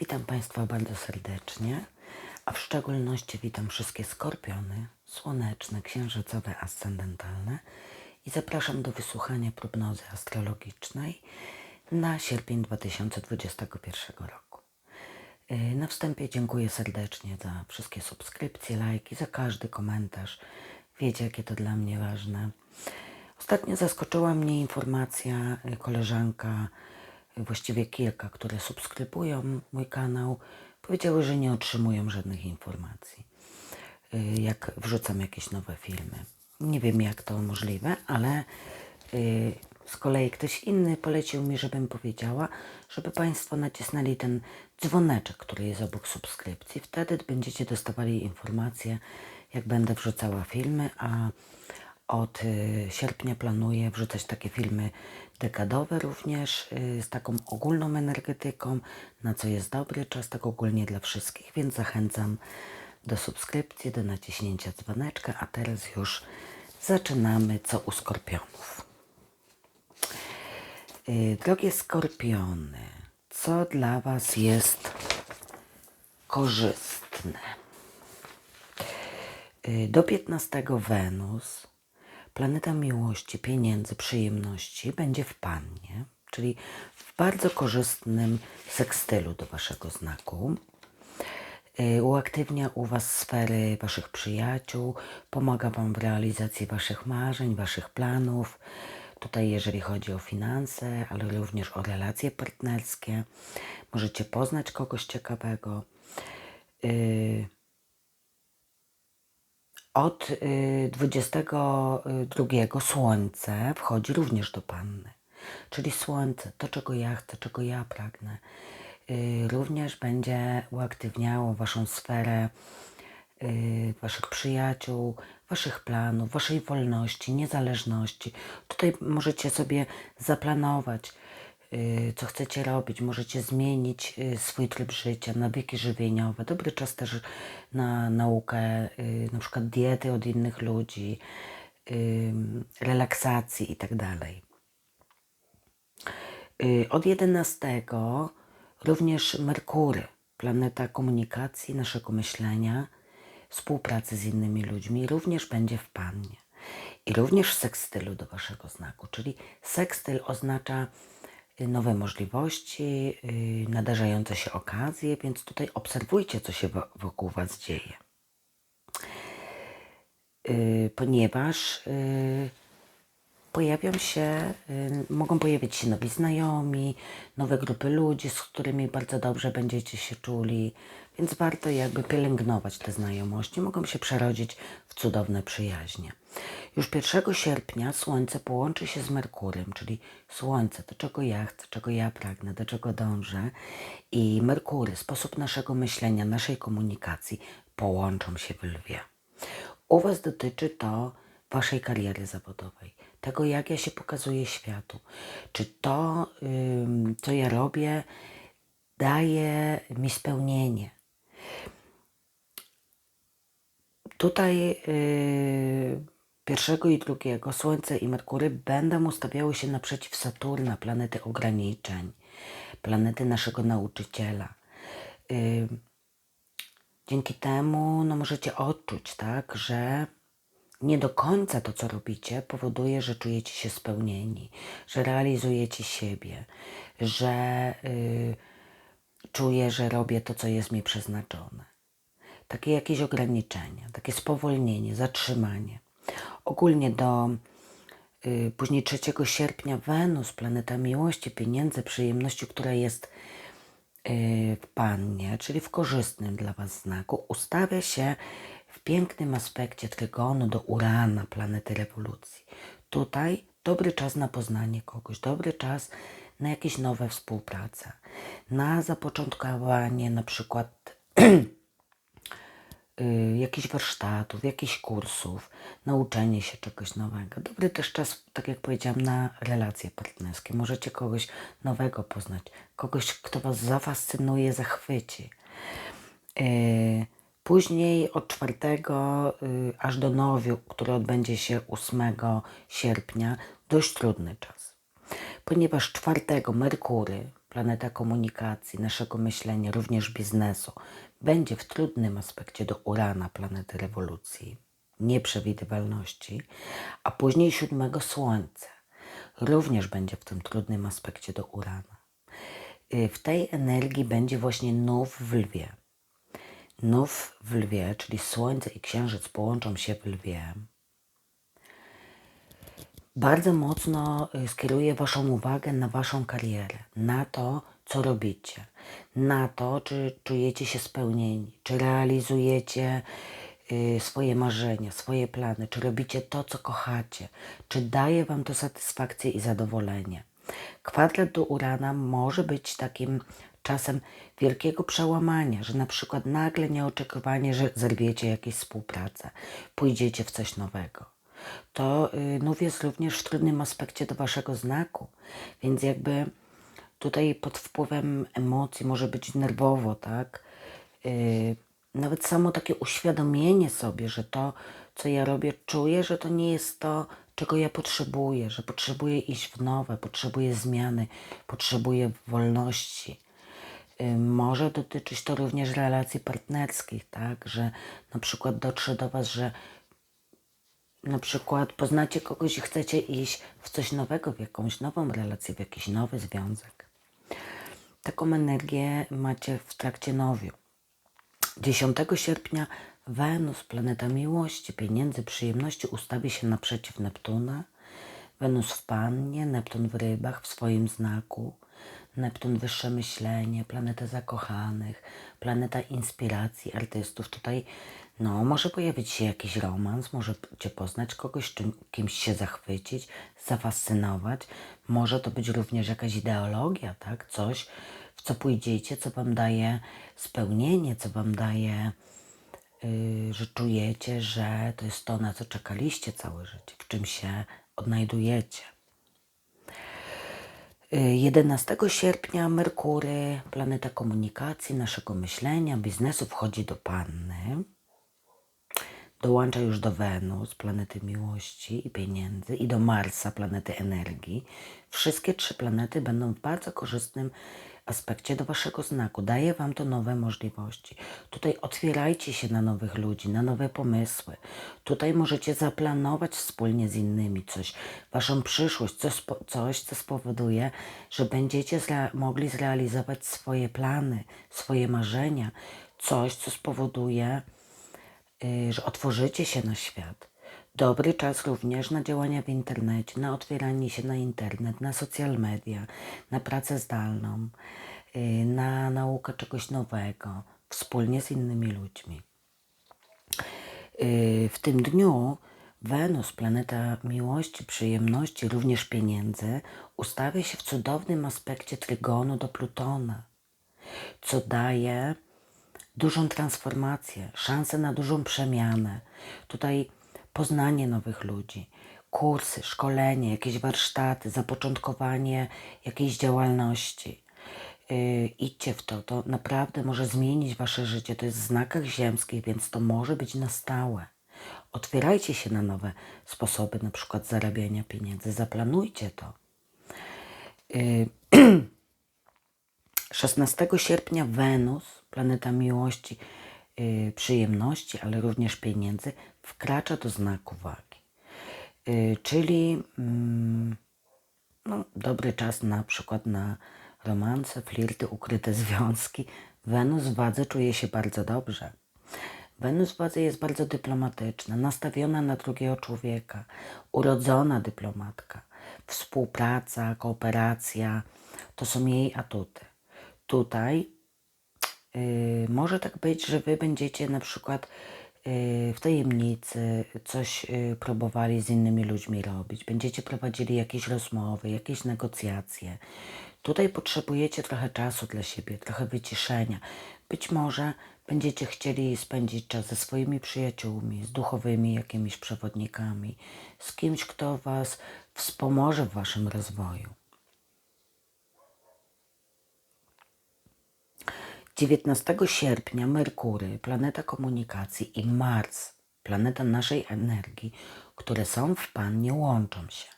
Witam Państwa bardzo serdecznie, a w szczególności witam wszystkie skorpiony, słoneczne, księżycowe, ascendentalne i zapraszam do wysłuchania prognozy astrologicznej na sierpień 2021 roku. Yy, Na wstępie dziękuję serdecznie za wszystkie subskrypcje, lajki, za każdy komentarz. Wiecie, jakie to dla mnie ważne. Ostatnio zaskoczyła mnie informacja, y, koleżanka, y, właściwie kilka, które subskrybują mój kanał, powiedziały, że nie otrzymują żadnych informacji, y, jak wrzucam jakieś nowe filmy. Nie wiem, jak to możliwe, ale y, z kolei ktoś inny polecił mi, żebym powiedziała, żeby Państwo nacisnęli ten dzwoneczek, który jest obok subskrypcji. Wtedy będziecie dostawali informacje, jak będę wrzucała filmy, a od y, sierpnia planuję wrzucać takie filmy dekadowe również y, z taką ogólną energetyką, na co jest dobry czas, tak ogólnie dla wszystkich, więc zachęcam do subskrypcji, do naciśnięcia dzwoneczka, a teraz już zaczynamy co u skorpionów. Y, Drogie skorpiony, co dla Was jest korzystne? Y, Do 15 Wenus, planeta miłości, pieniędzy, przyjemności, będzie w Pannie, czyli w bardzo korzystnym sekstylu do Waszego znaku. Y, Uaktywnia u Was sfery Waszych przyjaciół, pomaga Wam w realizacji Waszych marzeń, Waszych planów. Tutaj, jeżeli chodzi o finanse, ale również o relacje partnerskie, możecie poznać kogoś ciekawego. Y, od y, 22 Słońce wchodzi również do Panny. Czyli Słońce, to czego ja chcę, czego ja pragnę, y, również będzie uaktywniało Waszą sferę y, Waszych przyjaciół, Waszych planów, Waszej wolności, niezależności. Tutaj możecie sobie zaplanować, y, co chcecie robić. Możecie zmienić y, swój tryb życia, nawyki żywieniowe. Dobry czas też na naukę, y, na przykład diety od innych ludzi, y, relaksacji i tak. Y, Od 11 również Merkury, planeta komunikacji, naszego myślenia, współpracy z innymi ludźmi, również będzie w Pannie. I również sekstylu do Waszego znaku, czyli sekstyl oznacza y, nowe możliwości, y, nadarzające się okazje, więc tutaj obserwujcie, co się wo- wokół Was dzieje. Y, Ponieważ y, pojawią się, y, mogą pojawić się nowi znajomi, nowe grupy ludzi, z którymi bardzo dobrze będziecie się czuli, więc warto jakby pielęgnować te znajomości. Mogą się przerodzić w cudowne przyjaźnie. Już 1 sierpnia Słońce połączy się z Merkurem, czyli Słońce, to czego ja chcę, czego ja pragnę, do czego dążę i Merkury, sposób naszego myślenia, naszej komunikacji połączą się w lwie. U Was dotyczy to Waszej kariery zawodowej, tego jak ja się pokazuję światu. Czy to, co ja robię, daje mi spełnienie. Tutaj yy, pierwszego i drugiego Słońce i Merkury będą ustawiały się naprzeciw Saturna, planety ograniczeń, planety naszego nauczyciela. Dzięki temu no, możecie odczuć, tak, że nie do końca to, co robicie, powoduje, że czujecie się spełnieni, że realizujecie siebie, że y, czuję, że robię to, co jest mi przeznaczone. Takie jakieś ograniczenia, takie spowolnienie, zatrzymanie. Ogólnie do y, później 3 sierpnia Wenus, planeta miłości, pieniędzy, przyjemności, która jest y, w Pannie, czyli w korzystnym dla Was znaku, ustawia się w pięknym aspekcie trygonu do Urana, planety rewolucji. Tutaj dobry czas na poznanie kogoś, dobry czas na jakieś nowe współprace, na zapoczątkowanie na przykład y, jakichś warsztatów, jakichś kursów, nauczenie się czegoś nowego. Dobry też czas, tak jak powiedziałam, na relacje partnerskie. Możecie kogoś nowego poznać, kogoś, kto Was zafascynuje, zachwyci. Yy, Później od 4 y, aż do nowiu, który odbędzie się 8 sierpnia, dość trudny czas. Ponieważ 4 Merkury, planeta komunikacji, naszego myślenia, również biznesu, będzie w trudnym aspekcie do Urana, planety rewolucji, nieprzewidywalności, a później siódmego Słońce również będzie w tym trudnym aspekcie do Urana. Y, W tej energii będzie właśnie nów w lwie. Nów w lwie, czyli Słońce i Księżyc połączą się w lwie. Bardzo mocno y, skieruje Waszą uwagę na Waszą karierę, na to, co robicie, na to, czy czujecie się spełnieni, czy realizujecie y, swoje marzenia, swoje plany, czy robicie to, co kochacie, czy daje Wam to satysfakcję i zadowolenie. Kwadrat do Urana może być takim czasem wielkiego przełamania, że na przykład nagle nieoczekiwanie, że zerwiecie jakąś współpracę, pójdziecie w coś nowego. To y, nów jest również w trudnym aspekcie do waszego znaku, więc jakby tutaj pod wpływem emocji może być nerwowo, tak? Y, nawet samo takie uświadomienie sobie, że to, co ja robię, czuję, że to nie jest to, czego ja potrzebuję, że potrzebuję iść w nowe, potrzebuję zmiany, potrzebuję wolności. Y, Może dotyczyć to również relacji partnerskich, tak? Że na przykład dotrze do Was, że na przykład poznacie kogoś i chcecie iść w coś nowego, w jakąś nową relację, w jakiś nowy związek. Taką energię macie w trakcie nowiu. 10 sierpnia Wenus, planeta miłości, pieniędzy, przyjemności, ustawi się naprzeciw Neptuna. Wenus w Pannie, Neptun w Rybach, w swoim znaku. Neptun wyższe myślenie, planeta zakochanych, planeta inspiracji artystów. Tutaj no, może pojawić się jakiś romans, możecie poznać kogoś, czym, kimś się zachwycić, zafascynować. Może to być również jakaś ideologia, tak? Coś, w co pójdziecie, co Wam daje spełnienie, co Wam daje, yy, że czujecie, że to jest to, na co czekaliście całe życie, w czym się odnajdujecie. Y, 11 sierpnia Merkury, planeta komunikacji, naszego myślenia, biznesu wchodzi do Panny. Dołącza już do Wenus, planety miłości i pieniędzy, i do Marsa, planety energii. Wszystkie trzy planety będą w bardzo korzystnym aspekcie do Waszego znaku. Daje Wam to nowe możliwości. Tutaj otwierajcie się na nowych ludzi, na nowe pomysły. Tutaj możecie zaplanować wspólnie z innymi coś, Waszą przyszłość, coś, coś co spowoduje, że będziecie zre- mogli zrealizować swoje plany, swoje marzenia. Coś, co spowoduje, że otworzycie się na świat. Dobry czas również na działania w internecie, na otwieranie się na internet, na social media, na pracę zdalną, y, na naukę czegoś nowego, wspólnie z innymi ludźmi. Y, W tym dniu Wenus, planeta miłości, przyjemności, również pieniędzy, ustawia się w cudownym aspekcie trygonu do Plutona, co daje dużą transformację, szansę na dużą przemianę. Tutaj poznanie nowych ludzi, kursy, szkolenie, jakieś warsztaty, zapoczątkowanie jakiejś działalności. Yy, idźcie w to, to naprawdę może zmienić wasze życie. To jest w znakach ziemskich, więc to może być na stałe. Otwierajcie się na nowe sposoby, na przykład zarabiania pieniędzy. Zaplanujcie to. Yy, 16 sierpnia Wenus, planeta miłości, yy, przyjemności, ale również pieniędzy, wkracza do znaku wagi. Yy, czyli mm, no, dobry czas na przykład na romanse, flirty, ukryte związki. Wenus w wadze czuje się bardzo dobrze. Wenus w wadze jest bardzo dyplomatyczna, nastawiona na drugiego człowieka, urodzona dyplomatka. Współpraca, kooperacja to są jej atuty. Tutaj Yy, może tak być, że wy będziecie na przykład yy, w tajemnicy coś yy, próbowali z innymi ludźmi robić, będziecie prowadzili jakieś rozmowy, jakieś negocjacje. Tutaj potrzebujecie trochę czasu dla siebie, trochę wyciszenia. Być może będziecie chcieli spędzić czas ze swoimi przyjaciółmi, z duchowymi jakimiś przewodnikami, z kimś, kto was wspomoże w waszym rozwoju. 19 sierpnia Merkury, planeta komunikacji i Mars, planeta naszej energii, które są w Pannie, łączą się.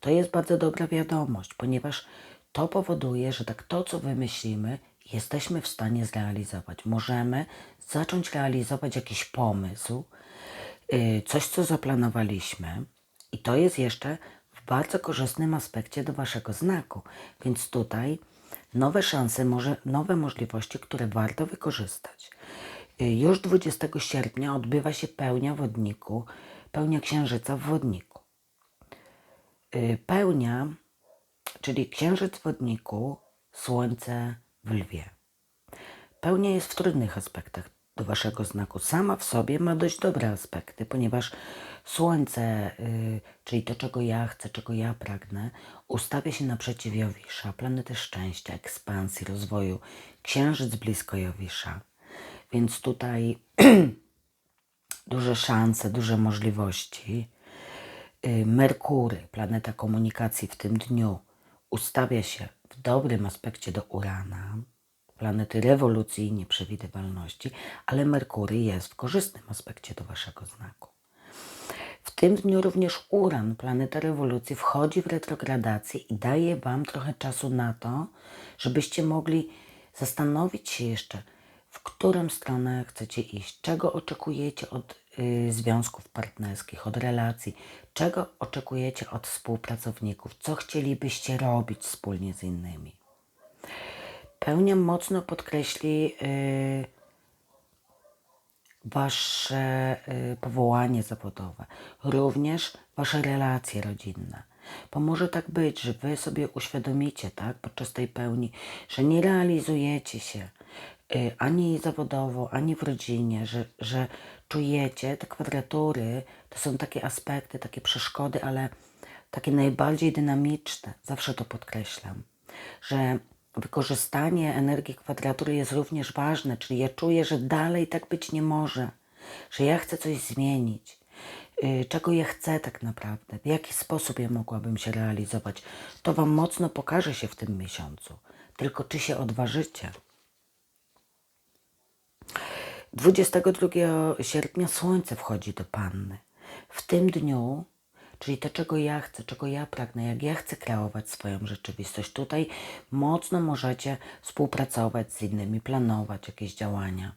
To jest bardzo dobra wiadomość, ponieważ To powoduje, że tak to, co wymyślimy, jesteśmy w stanie zrealizować. Możemy zacząć realizować jakiś pomysł, yy, coś, co zaplanowaliśmy, i to jest jeszcze w bardzo korzystnym aspekcie do Waszego znaku. Więc tutaj nowe szanse, może, nowe możliwości, które warto wykorzystać. Y, Już 20 sierpnia odbywa się pełnia wodniku, pełnia księżyca w wodniku. Y, Pełnia, czyli księżyc w wodniku, słońce w lwie. Pełnia jest w trudnych aspektach do waszego znaku. Sama w sobie ma dość dobre aspekty, ponieważ Słońce, y, czyli to, czego ja chcę, czego ja pragnę, ustawia się naprzeciw Jowisza, planety szczęścia, ekspansji, rozwoju. Księżyc blisko Jowisza. Więc tutaj duże szanse, duże możliwości. Y, Merkury, planeta komunikacji w tym dniu, ustawia się w dobrym aspekcie do Urana, planety rewolucji i nieprzewidywalności, ale Merkury jest w korzystnym aspekcie do waszego znaku. W tym dniu również Uran, planeta rewolucji, wchodzi w retrogradację i daje wam trochę czasu na to, żebyście mogli zastanowić się jeszcze, w którą stronę chcecie iść, czego oczekujecie od y, związków partnerskich, od relacji, czego oczekujecie od współpracowników, co chcielibyście robić wspólnie z innymi. Pełnia mocno podkreśli y, wasze y, powołanie zawodowe, również wasze relacje rodzinne. Bo może tak być, że wy sobie uświadomicie, tak, podczas tej pełni, że nie realizujecie się y, ani zawodowo, ani w rodzinie, że, że czujecie te kwadratury, to są takie aspekty, takie przeszkody, ale takie najbardziej dynamiczne. Zawsze to podkreślam, że wykorzystanie energii kwadratury jest również ważne, czyli ja czuję, że dalej tak być nie może, że ja chcę coś zmienić. Yy, Czego ja chcę tak naprawdę, w jaki sposób ja mogłabym się realizować, to Wam mocno pokaże się w tym miesiącu. Tylko czy się odważycie? 22 sierpnia Słońce wchodzi do Panny. W tym dniu, czyli to, czego ja chcę, czego ja pragnę, jak ja chcę kreować swoją rzeczywistość, tutaj mocno możecie współpracować z innymi, planować jakieś działania,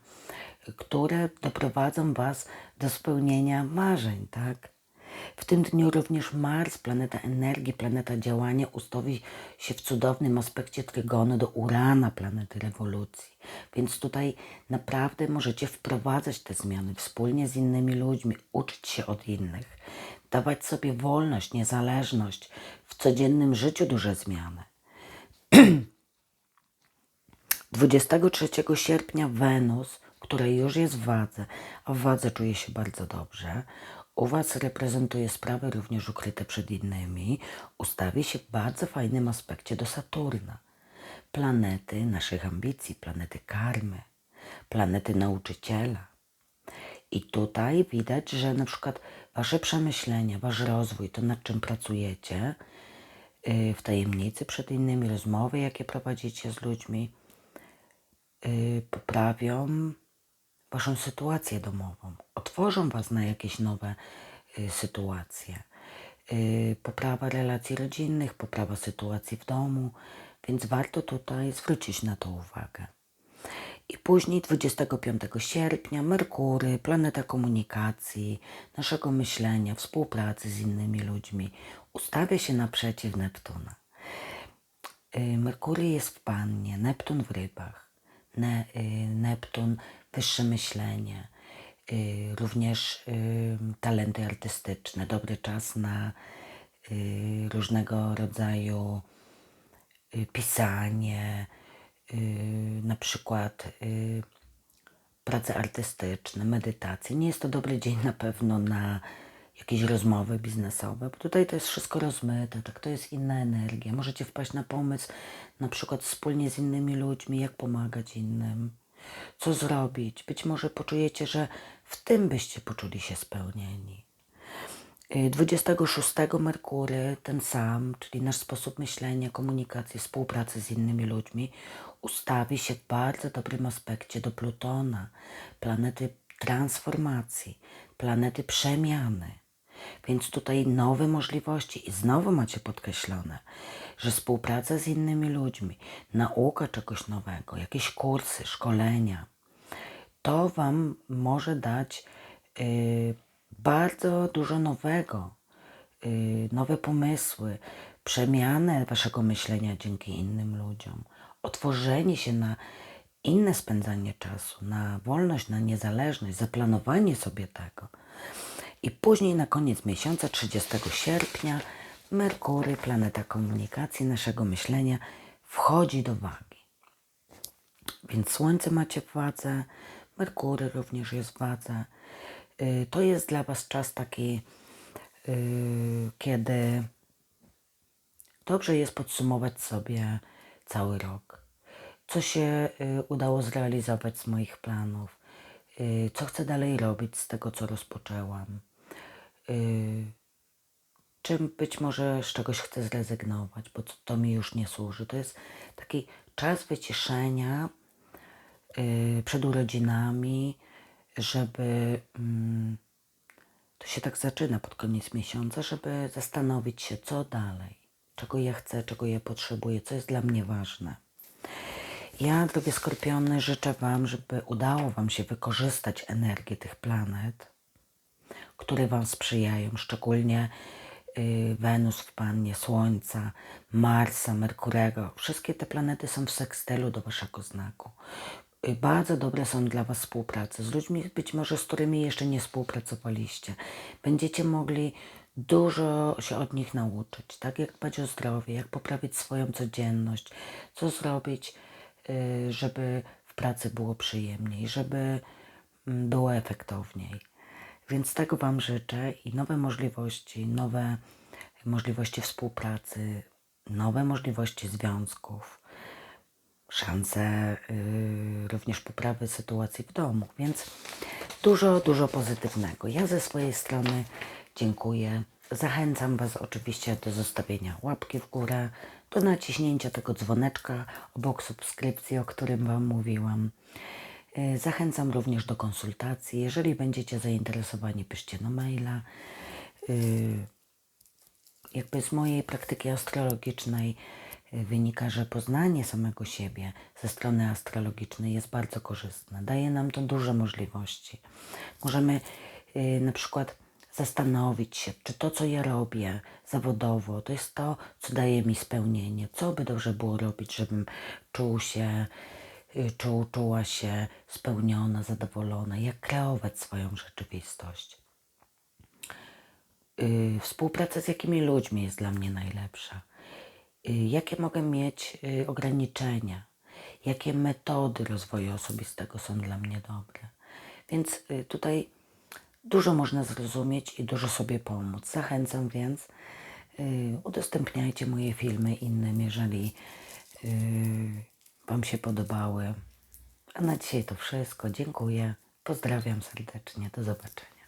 które doprowadzą Was do spełnienia marzeń, tak? W tym dniu również Mars, planeta energii, planeta działania, ustawi się w cudownym aspekcie trygonu do Urana, planety rewolucji. Więc tutaj naprawdę możecie wprowadzać te zmiany wspólnie z innymi ludźmi, uczyć się od innych, dawać sobie wolność, niezależność, w codziennym życiu duże zmiany. 23 sierpnia Wenus, która już jest w wadze, a w wadze czuje się bardzo dobrze, u Was reprezentuje sprawy również ukryte przed innymi, ustawi się w bardzo fajnym aspekcie do Saturna, planety naszych ambicji, planety karmy, planety nauczyciela. I tutaj widać, że na przykład Wasze przemyślenia, Wasz rozwój, to nad czym pracujecie, yy, w tajemnicy przed innymi, rozmowy, jakie prowadzicie z ludźmi, yy, poprawią Waszą sytuację domową, otworzą Was na jakieś nowe y, sytuacje. Y, poprawa relacji rodzinnych, poprawa sytuacji w domu, więc warto tutaj zwrócić na to uwagę. I później 25 sierpnia Merkury, planeta komunikacji, naszego myślenia, współpracy z innymi ludźmi, ustawia się naprzeciw Neptuna. Y, Merkury jest w pannie, Neptun w rybach. Ne, y, Neptun, wyższe myślenie, y, również talenty artystyczne, dobry czas na różnego rodzaju pisanie, na przykład y, prace artystyczne, medytacje. Nie jest to dobry dzień na pewno na jakieś rozmowy biznesowe, bo tutaj to jest wszystko rozmyte, tak to jest inna energia. Możecie wpaść na pomysł, na przykład wspólnie z innymi ludźmi, jak pomagać innym, co zrobić. Być może poczujecie, że w tym byście poczuli się spełnieni. Y, 26 Merkury, ten sam, czyli nasz sposób myślenia, komunikacji, współpracy z innymi ludźmi, ustawi się w bardzo dobrym aspekcie do Plutona, planety transformacji, planety przemiany. Więc tutaj nowe możliwości i znowu macie podkreślone, że współpraca z innymi ludźmi, nauka czegoś nowego, jakieś kursy, szkolenia, to Wam może dać y, bardzo dużo nowego, y, nowe pomysły, przemianę Waszego myślenia dzięki innym ludziom, otworzenie się na inne spędzanie czasu, na wolność, na niezależność, zaplanowanie sobie tego. I później na koniec miesiąca, 30 sierpnia, Merkury, planeta komunikacji, naszego myślenia, wchodzi do wagi. Więc Słońce macie w wadze, Merkury również jest w wadze. Y, To jest dla Was czas taki, y, kiedy dobrze jest podsumować sobie cały rok. Co się y, udało zrealizować z moich planów, co chcę dalej robić z tego, co rozpoczęłam, czym być może z czegoś chcę zrezygnować, bo to, mi już nie służy. To jest taki czas wyciszenia przed urodzinami, żeby mm, to się tak zaczyna pod koniec miesiąca, żeby zastanowić się, co dalej, czego ja chcę, czego ja potrzebuję, co jest dla mnie ważne. Ja, drogie skorpiony, życzę Wam, żeby udało Wam się wykorzystać energię tych planet, które Wam sprzyjają, szczególnie y, Wenus w Pannie, Słońca, Marsa, Merkurego. Wszystkie te planety są w sekstylu do Waszego znaku. Bardzo dobre są dla Was współpracy z ludźmi, być może z którymi jeszcze nie współpracowaliście. Będziecie mogli dużo się od nich nauczyć, tak jak dbać o zdrowie, jak poprawić swoją codzienność, co zrobić, y, żeby w pracy było przyjemniej, żeby mm, było efektowniej. Więc tego Wam życzę i nowe możliwości, nowe możliwości współpracy, nowe możliwości związków, szanse y, również poprawy sytuacji w domu. Więc dużo, dużo pozytywnego. Ja ze swojej strony dziękuję. Zachęcam Was oczywiście do zostawienia łapki w górę, do naciśnięcia tego dzwoneczka obok subskrypcji, o którym Wam mówiłam. Y, Zachęcam również do konsultacji. Jeżeli będziecie zainteresowani, piszcie na maila. Y, Jakby z mojej praktyki astrologicznej wynika, że poznanie samego siebie ze strony astrologicznej jest bardzo korzystne. Daje nam to duże możliwości. Możemy y, na przykład zastanowić się, czy to, co ja robię zawodowo, to jest to, co daje mi spełnienie. Co by dobrze było robić, żebym czuł się, y, czuł, czuła się spełniona, zadowolona. Jak kreować swoją rzeczywistość. Y, współpraca z jakimi ludźmi jest dla mnie najlepsza? Y, jakie mogę mieć y, ograniczenia? Jakie metody rozwoju osobistego są dla mnie dobre? Więc y, tutaj dużo można zrozumieć i dużo sobie pomóc. Zachęcam więc, udostępniajcie moje filmy innym, jeżeli Wam się podobały. A na dzisiaj to wszystko. Dziękuję. Pozdrawiam serdecznie. Do zobaczenia.